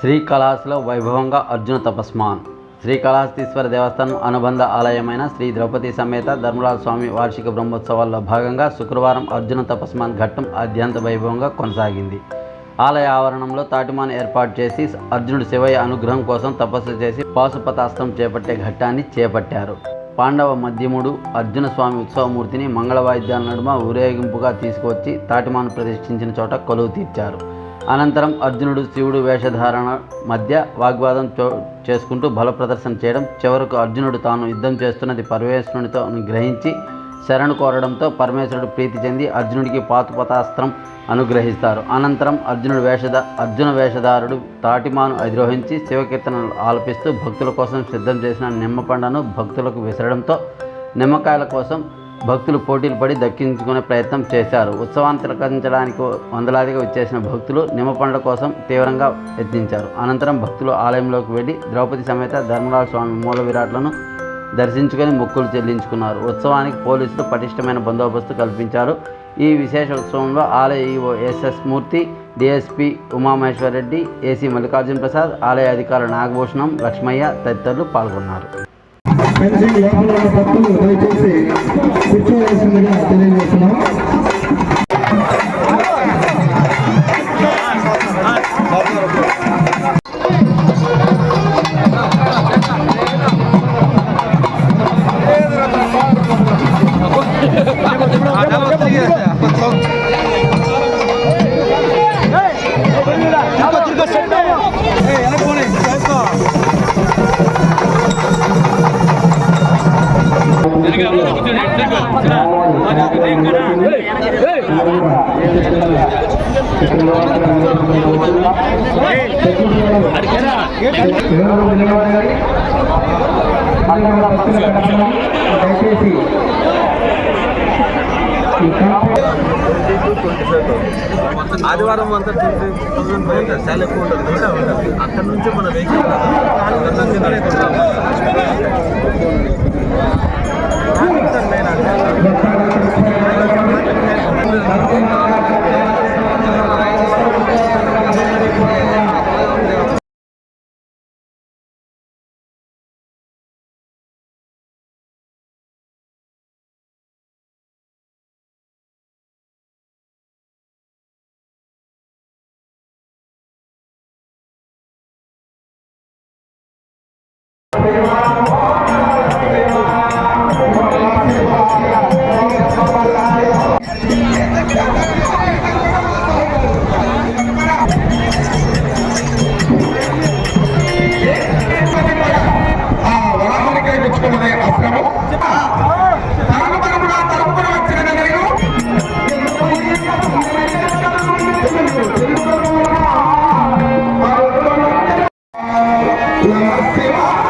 శ్రీకాళహస్తిలో వైభవంగా అర్జున తపస్మాన్. శ్రీకాళహస్తీశ్వర దేవస్థానం అనుబంధ ఆలయమైన శ్రీ ద్రౌపది సమేత ధర్మరాజ స్వామి వార్షిక బ్రహ్మోత్సవాల్లో భాగంగా శుక్రవారం అర్జున తపస్మాన్ ఘట్టం అత్యంత వైభవంగా కొనసాగింది. ఆలయ ఆవరణంలో తాటిమాను ఏర్పాటు చేసి అర్జునుడు శివయ్య అనుగ్రహం కోసం తపస్సు చేసి పాశుపతాస్త్రం చేపట్టే ఘట్టాన్ని చేపట్టారు. పాండవ మధ్యముడు అర్జున స్వామి ఉత్సవమూర్తిని మంగళవాయిద్యాల నడుమ ఊరేగింపుగా తీసుకువచ్చి తాటిమాను ప్రతిష్ఠించిన చోట కొలువు తీర్చారు. అనంతరం అర్జునుడు శివుడు వేషధారణ మధ్య వాగ్వాదం చేసుకుంటూ బల ప్రదర్శన చేయడం. చివరకు అర్జునుడు తాను యుద్ధం చేస్తున్నది పరమేశ్వరునితో గ్రహించి శరణు కోరడంతో పరమేశ్వరుడు ప్రీతి చెంది అర్జునుడికి పాతుపతాస్త్రం అనుగ్రహిస్తారు. అనంతరం అర్జునుడు వేషధ అర్జున వేషధారుడు తాటిమాను అధిరోహించి శివకీర్తనలు ఆలపిస్తూ భక్తుల కోసం సిద్ధం చేసిన నిమ్మ పండును భక్తులకు విసరడంతో నిమ్మకాయల కోసం భక్తులు పోటీలు పడి దక్కించుకునే ప్రయత్నం చేశారు. ఉత్సవాన్ని తిలకించడానికి వందలాదిగా వచ్చేసిన భక్తులు నిమ్మపండ్ల కోసం తీవ్రంగా యత్నించారు. అనంతరం భక్తులు ఆలయంలోకి వెళ్ళి ద్రౌపది సమేత ధర్మరాజ స్వామి మూల విరాట్లను దర్శించుకొని మొక్కులు చెల్లించుకున్నారు. ఉత్సవానికి పోలీసులు పటిష్టమైన బందోబస్తు కల్పించారు. ఈ విశేష ఉత్సవంలో ఆలయ EO SS Murthy DSP Umamaheshwar Reddy AC Mallikarjuna Prasad ఆలయ అధికారులు నాగభూషణం లక్ష్మయ్య తదితరులు పాల్గొన్నారు. పెన్షన్ లోపల ఉన్న భక్తులు దయచేసి కూర్చోవలసిందిగా తెలియజేస్తున్నాం. దయచేసి ఆదివారం అంతా ట్వంటీ థౌసండ్ ఫైవ్ హండ్రెడ్ చాలా ఎక్కువ ఉంటుంది. కూడా ఉంటుంది. అక్కడ నుంచి మన వెహికల్ Cima!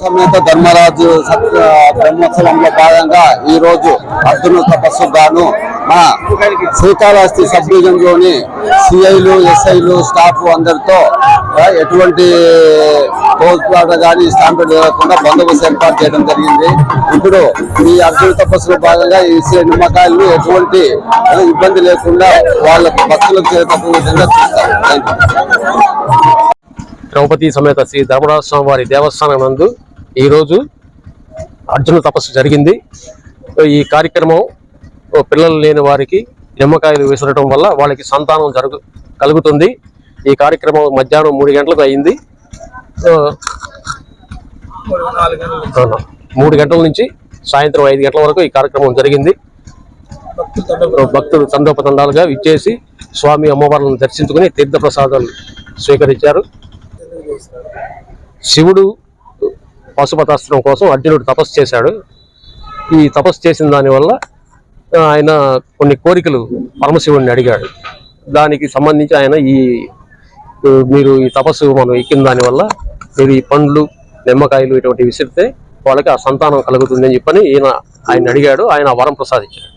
సమేత ధర్మరాజు సత్య బ్రహ్మోత్సవంలో భాగంగా ఈ రోజు అర్జున తపస్సు గాను మా శ్రీకాళహస్తి సబ్ డివిజన్లోని సిఐలు ఎస్ఐలు స్టాఫ్ అందరితో ఎటువంటి తోడ్పాటు కానీ స్టాంపేడ్ లేకుండా బందోబస్తు ఏర్పాటు చేయడం జరిగింది. ఇప్పుడు ఈ అర్జున తపస్సులో భాగంగా ఈ శ్రీ నిమ్మకాయలు ఎటువంటి ఇబ్బంది లేకుండా వాళ్ళకు భక్తులకు చేరేటటువంటి విధంగా చూస్తారు. థ్యాంక్ ద్రౌపది సమేత శ్రీ ధర్మరాజ స్వామి వారి దేవస్థానం నందు ఈరోజు అర్జున తపస్సు జరిగింది. ఈ కార్యక్రమం పిల్లలు లేని వారికి నిమ్మకాయలు విసరటం వల్ల వాళ్ళకి సంతానం జరుగు కలుగుతుంది. ఈ కార్యక్రమం మధ్యాహ్నం మూడు గంటలకు అయింది. మూడు గంటల నుంచి సాయంత్రం ఐదు గంటల వరకు ఈ కార్యక్రమం జరిగింది. భక్తులు తండోపతండాలుగా ఇచ్చేసి స్వామి అమ్మవార్లను దర్శించుకుని తీర్థప్రసాదాలు స్వీకరించారు. శివుడు పశుపతాస్త్రం కోసం అర్జునుడు తపస్సు చేశాడు. ఈ తపస్సు చేసిన దానివల్ల ఆయన కొన్ని కోరికలు పరమశివుడిని అడిగాడు. దానికి సంబంధించి ఆయన ఈ మీరు ఈ తపస్సు మనం ఎక్కిన దానివల్ల మీరు ఈ పండ్లు నిమ్మకాయలు ఇటువంటి విసిరితే వాళ్ళకి ఆ సంతానం కలుగుతుంది అని చెప్పని ఈయన ఆయన అడిగాడు. ఆయన వరం ప్రసాదించాడు.